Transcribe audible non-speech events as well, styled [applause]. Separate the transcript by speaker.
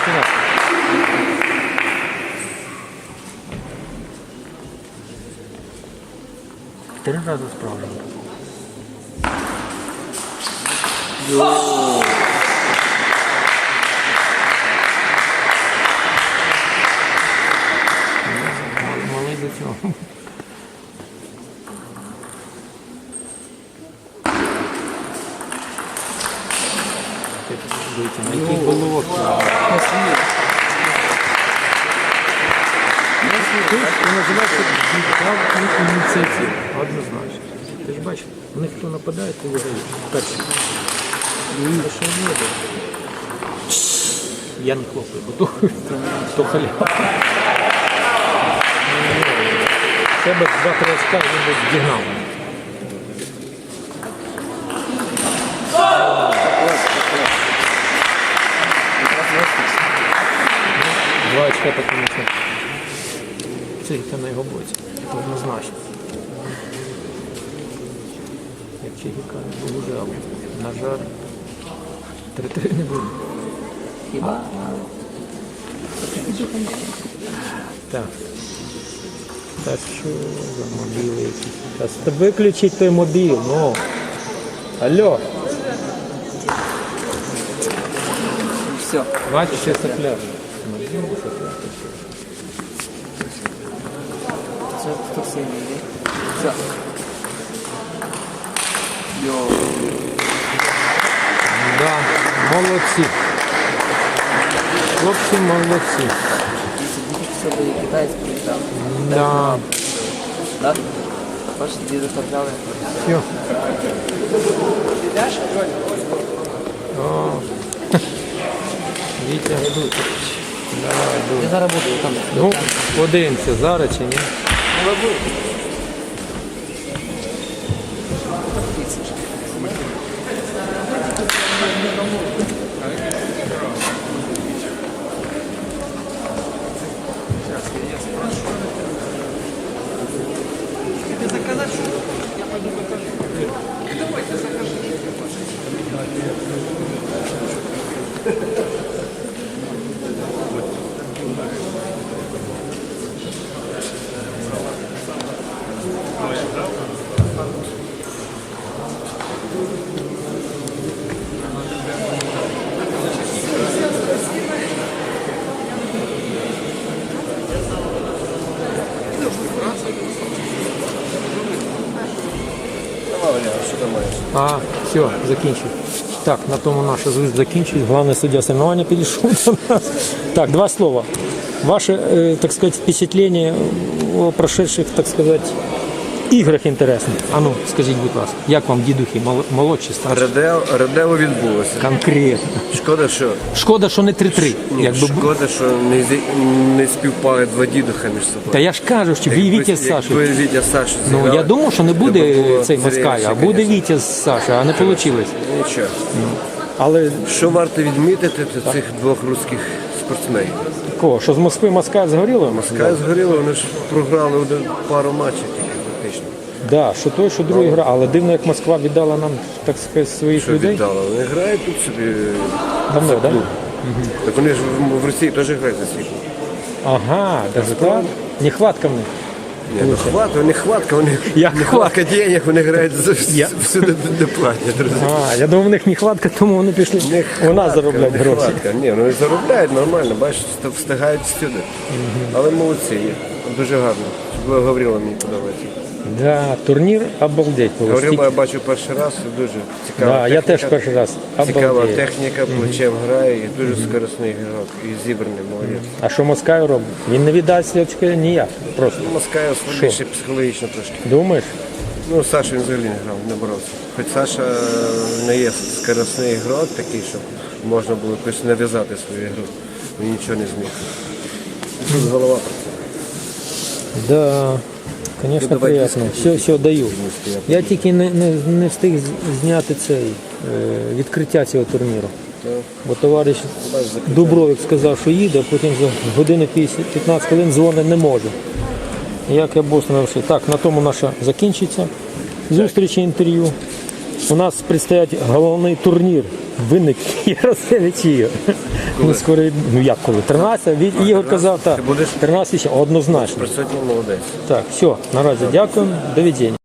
Speaker 1: лейтенант. Три рази справжній. Ти називаєшся прав. Однозначно. Ти ж бачиш, них хто нападає, ти виграєш. Буде. Я не хлопаю, бо то, то халява. Це би два-три очка він би дігнав. Очка так не це. Йти на його боці. Однозначно. Як Чигіка дуже, але, на жаль, три-три не буде.
Speaker 2: Хіба?
Speaker 1: Так. Так що за мобіли якісь? Та виключіть той мобіл, ну. Алло,
Speaker 2: Все.
Speaker 1: бачиш, ще сопляш.
Speaker 2: Це хто сильний, ні? Все. Йо.
Speaker 1: Да, молодці. Хлопці молодці.
Speaker 2: Прилітав.
Speaker 1: Да.
Speaker 2: Так? Бачиш, діду заставляли.
Speaker 1: Все. О. [laughs] Вітя Гудукович.
Speaker 2: Я зараз буду там.
Speaker 1: Ну, подивимося, зараз чи ні. А, все, закінчив. Так, на тому наша звіт закінчить. Главний суддя соревнования підійшов до нас. Так, два слова. Ваше, э, так сказать, впечатление о прошедших, так сказать, іграх інтересних. А ну, скажіть, будь ласка, як вам дідухи, молодші, старші?
Speaker 3: Радео, Радео відбулося.
Speaker 1: Конкретно.
Speaker 3: Шкода, що
Speaker 1: Шкода, що не 3-3.
Speaker 3: ні,
Speaker 1: Якби
Speaker 3: шкода, що не, зі- не співпали два дідуха між собою.
Speaker 1: Та я ж кажу, що
Speaker 3: Якби-
Speaker 1: Вітя з Сашою.
Speaker 3: Якби Вітя з Сашою
Speaker 1: Ну,
Speaker 3: зіграли,
Speaker 1: я думав, що не буде
Speaker 3: було
Speaker 1: цей
Speaker 3: зрелище,
Speaker 1: Москаль, а буде. Вітя з Сашою, а не вийшло.
Speaker 3: Нічого.
Speaker 1: Але
Speaker 3: Що варто відмітити, то цих двох русських спортсменів.
Speaker 1: такого, що з Москви Москаль згоріло?
Speaker 3: Москаль згоріло, вони ж програли один пару матчів.
Speaker 1: Да, що той, що другий гра, але дивно, як Москва віддала нам, так сказати, своїх
Speaker 3: Що
Speaker 1: людей.
Speaker 3: віддали? Вони грають тут собі.
Speaker 1: Давно, так? Да?
Speaker 3: Так вони ж в, в Росії теж грають за світ.
Speaker 1: Ага, даже так? Нехватка в них.
Speaker 3: Ні, ну хват, вони хватка, вони
Speaker 1: Як
Speaker 3: нехватка денег, вони грають за [laughs]
Speaker 1: Я-
Speaker 3: всюди, де платять. розумієш?
Speaker 1: А, я думав, в них нехватка, тому вони пішли
Speaker 3: Не
Speaker 1: у нас
Speaker 3: хватка,
Speaker 1: заробляти
Speaker 3: не
Speaker 1: гроші.
Speaker 3: хватка. Ні, ну заробляють нормально, бачиш, ста- встигають всюди. Але молодці, є. дуже гарно. Особливо Гаврила мені подобається.
Speaker 1: Да, турнір обалдеть. було.
Speaker 3: Гаврила я
Speaker 1: Стільки-
Speaker 3: бачу перший раз, і дуже цікава
Speaker 1: Да, я
Speaker 3: техніка.
Speaker 1: теж перший раз.
Speaker 3: Цікава
Speaker 1: Обалдеть.
Speaker 3: техніка, плечем грає, і дуже скорисний ігрок, і зібраний, молодець.
Speaker 1: А що Москаль робить? Він не віддасть очки ніяк. Просто.
Speaker 3: Москаєв слабіший психологічно трошки.
Speaker 1: Думаєш?
Speaker 3: Ну, Саша він взагалі не грав, не боровся. Хоч Саша е, не є скорисний ігрок такий, щоб можна було якось нав'язати свою ігру. Він нічого не зміг. Тут голова працює.
Speaker 1: Да, конечно,
Speaker 3: Ну,
Speaker 1: приятно. Все, все даю. Я тільки не, не, не встиг зняти цей е, відкриття цього турніру. Бо товариш Дубровик сказав, що їде, а потім за годину 15 хвилин дзвонить не може. Як я бос не. Так, на тому наша закінчиться. Зустрічі інтерв'ю. У нас предстоять головний турнір Винник Ярославич Ігор. Ну, скоро, ну як коли? 13, від Ігор казав, так.
Speaker 3: Ти
Speaker 1: 13 ще однозначно.
Speaker 3: Присутній молодець.
Speaker 1: Так, все, наразі дякуємо, до відзення.